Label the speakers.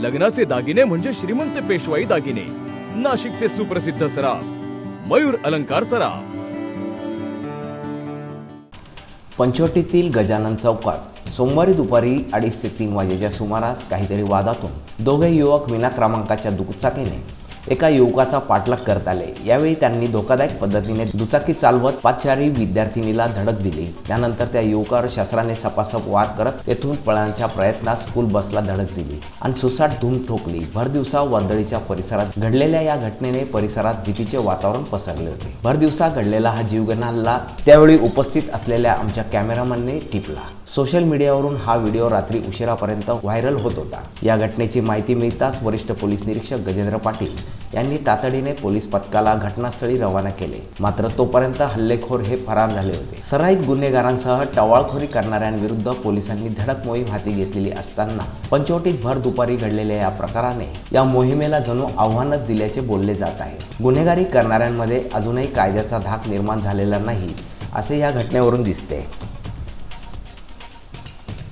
Speaker 1: लग्नाचे दागिने म्हणजे श्रीमंत पेशवाई दागिने. नाशिकचे सुप्रसिद्ध सराफ मयूर अलंकार सराफ.
Speaker 2: पंचवटीतील गजानन चौकात सोमवारी दुपारी अडीच ते तीन वाजेच्या सुमारास काहीतरी वादातून दोघे युवक विना क्रमांकाच्या दुचाकीने एका युवकाचा पाठलाग करत आले. यावेळी त्यांनी धोकादायक पद्धतीने दुचाकी चालवत पाचचारी विद्यार्थिनीला धडक दिली. त्यानंतर त्या युवकावर शस्त्राने सपासप वार करत तेथून पळण्याच्या प्रयत्नात स्कूल बसला धडक दिली आणि सुसाट धूम ठोकली. भरदिवसा वर्दळीच्या परिसरात घडलेल्या या घटनेने परिसरात भीतीचे वातावरण पसरले होते. भरदिवसा घडलेला हा जीवघेणा त्यावेळी उपस्थित असलेल्या आमच्या कॅमेरामॅनने टिपला. सोशल मीडियावरून हा व्हिडिओ रात्री उशिरापर्यंत व्हायरल होत होता. या घटनेची माहिती मिळताच वरिष्ठ पोलीस निरीक्षक गजेंद्र पाटील यांनी तातडीने पोलीस पथकाला घटनास्थळी रवाना केले. मात्र तोपर्यंत हल्लेखोर हे फरार झाले होते. सराईत गुन्हेगारांसह टवाळखोरी करणाऱ्यांविरुद्ध पोलिसांनी धडक मोहीम हाती घेतलेली असताना पंचवटीत भर दुपारी घडलेल्या या प्रकाराने या मोहिमेला जणू आव्हानच दिल्याचे बोलले जात आहे. गुन्हेगारी करणाऱ्यांमध्ये अजूनही कायद्याचा धाक निर्माण झालेला नाही असे या घटनेवरून दिसते.